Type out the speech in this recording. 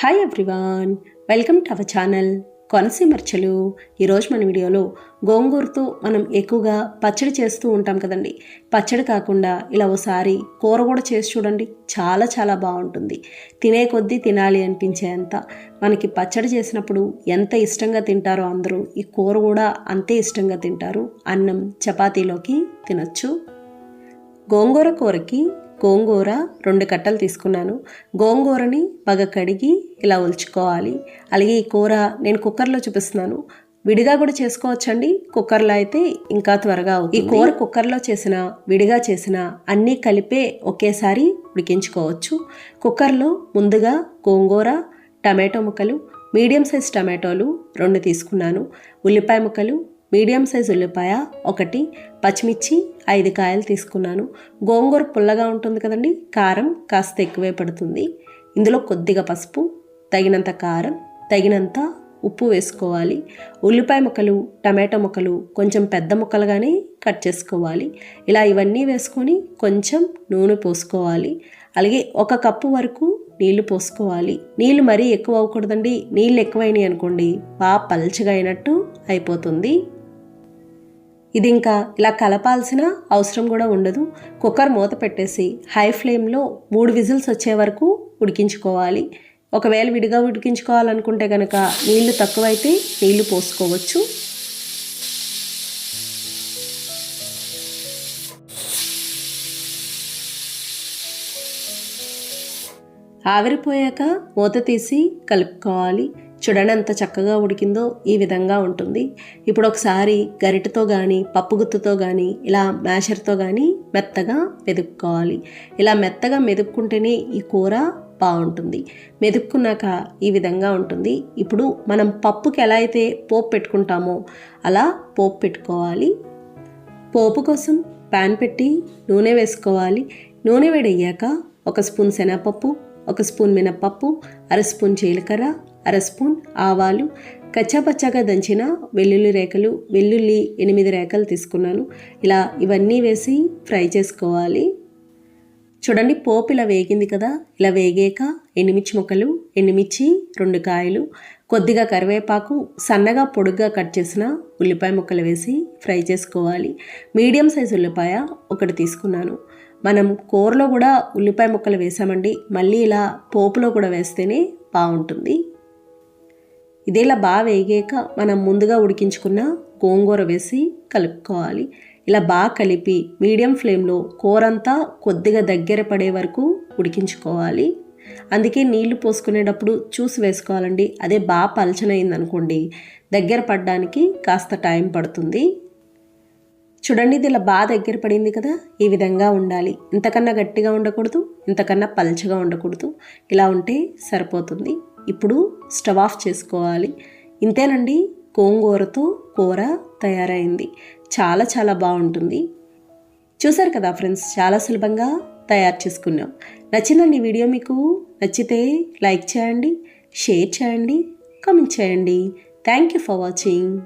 Hi everyone welcome to our channel కొనసీమర్చలు ఈరోజు మన వీడియోలో గోంగూరతో మనం ఎక్కువగా పచ్చడి చేస్తూ ఉంటాం కదండి. పచ్చడి కాకుండా ఇలా ఒకసారి కూర కూడా చేసి చూడండి చాలా చాలా బాగుంటుంది. తినే కొద్దీ తినాలి అనిపించేంత మనకి పచ్చడి చేసినప్పుడు ఎంత ఇష్టంగా తింటారో అందరూ ఈ కూర కూడా అంతే ఇష్టంగా తింటారు. అన్నం చపాతీలోకి తినచ్చు. గోంగూర కూరకి గోంగూర రెండు కట్టలు తీసుకున్నాను. గోంగూరని బాగా కడిగి ఇలా ఒలుచుకోవాలి. అలాగే ఈ కూర నేను కుక్కర్లో చూపిస్తున్నాను. విడిగా కూడా చేసుకోవచ్చండి. కుక్కర్లో అయితే ఇంకా త్వరగా అవుతుంది. ఈ కూర కుక్కర్లో చేసిన విడిగా చేసిన అన్నీ కలిపే ఒకేసారి ఉడికించుకోవచ్చు. కుక్కర్లో ముందుగా గోంగూర టమాటో ముక్కలు మీడియం సైజ్ టమాటోలు రెండు తీసుకున్నాను. ఉల్లిపాయ ముక్కలు మీడియం సైజ్ ఉల్లిపాయ ఒకటి పచ్చిమిర్చి ఐదు కాయలు తీసుకున్నాను. గోంగూర పుల్లగా ఉంటుంది కదండి కారం కాస్త ఎక్కువే పడుతుంది. ఇందులో కొద్దిగా పసుపు తగినంత కారం తగినంత ఉప్పు వేసుకోవాలి. ఉల్లిపాయ ముక్కలు టమాటో ముక్కలు కొంచెం పెద్ద ముక్కలుగానే కట్ చేసుకోవాలి. ఇలా ఇవన్నీ వేసుకొని కొంచెం నూనె పోసుకోవాలి. అలాగే ఒక కప్పు వరకు నీళ్ళు పోసుకోవాలి. నీళ్ళు మరీ ఎక్కువ అవ్వకూడదండి నీళ్ళు ఎక్కువైనాయి అనుకోండి బాగా పల్చగా అయినట్టు అయిపోతుంది. ఇది ఇంకా ఇలా కలపాల్సిన అవసరం కూడా ఉండదు. కుక్కర్ మూత పెట్టేసి హై ఫ్లేమ్లో మూడు విజిల్స్ వచ్చే వరకు ఉడికించుకోవాలి. ఒకవేళ విడిగా ఉడికించుకోవాలనుకుంటే కనుక నీళ్ళు తక్కువైతే నీళ్ళు పోసుకోవచ్చు. ఆవిరిపోయాక మూత తీసి కలుపుకోవాలి. చూడండి ఎంత చక్కగా ఉడికిందో ఈ విధంగా ఉంటుంది. ఇప్పుడు ఒకసారి గరిటతో కానీ పప్పు గుత్తుతో కానీ ఇలా మ్యాషర్తో కానీ మెత్తగా మెదుక్కోవాలి. ఇలా మెత్తగా మెదుక్కుంటేనే ఈ కూర బాగుంటుంది. మెదుక్కున్నాక ఈ విధంగా ఉంటుంది. ఇప్పుడు మనం పప్పుకి ఎలా అయితే పోపు పెట్టుకుంటామో అలా పోపు పెట్టుకోవాలి. పోపు కోసం ప్యాన్ పెట్టి నూనె వేసుకోవాలి. నూనె వేడయ్యాక ఒక స్పూన్ శనగపప్పు ఒక స్పూన్ మినప్పప్పు అర స్పూన్ జీలకర్ర అర స్పూన్ ఆవాలు కచ్చాపచ్చాగా దంచిన వెల్లుల్లి రేఖలు వెల్లుల్లి ఎనిమిది రేఖలు తీసుకున్నాను. ఇలా ఇవన్నీ వేసి ఫ్రై చేసుకోవాలి. చూడండి పోపు ఇలా వేగింది కదా. ఇలా వేగాక ఎండుమిర్చి ముక్కలు ఎండుమిర్చి రెండు కాయలు కొద్దిగా కరివేపాకు సన్నగా పొడుగ్గా కట్ చేసిన ఉల్లిపాయ ముక్కలు వేసి ఫ్రై చేసుకోవాలి. మీడియం సైజ్ ఉల్లిపాయ ఒకటి తీసుకున్నాను. మనం కూరలో కూడా ఉల్లిపాయ ముక్కలు వేసామండి. మళ్ళీ ఇలా పోపులో కూడా వేస్తేనే బాగుంటుంది. ఇదేలా బాగా వేగాక మనం ముందుగా ఉడికించుకున్న గోంగూర వేసి కలుపుకోవాలి. ఇలా బాగా కలిపి మీడియం ఫ్లేమ్లో కూరంతా కొద్దిగా దగ్గర పడే వరకు ఉడికించుకోవాలి. అందుకే నీళ్ళు పోసుకునేటప్పుడు చూసి వేసుకోవాలండి. అదే బాగా పలచనైందనుకోండి. దగ్గర పడడానికి కాస్త టైం పడుతుంది. చూడండి ఇది ఇలా బాగా దగ్గర పడింది కదా? ఈ విధంగా ఉండాలి. ఇంతకన్నా గట్టిగా ఉండకూడదు ఇంతకన్నా పల్చగా ఉండకూడదు. ఇలా ఉంటే సరిపోతుంది. ఇప్పుడు స్టవ్ ఆఫ్ చేసుకోవాలి. ఇంతేనండి గోంగూరతో కూర తయారైంది. చాలా చాలా బాగుంటుంది. చూసారు కదా ఫ్రెండ్స్ చాలా సులభంగా తయారు చేసుకున్నాం. నచ్చిందండి వీడియో మీకు? నచ్చితే లైక్ చేయండి షేర్ చేయండి కామెంట్ చేయండి. Thank you for watching.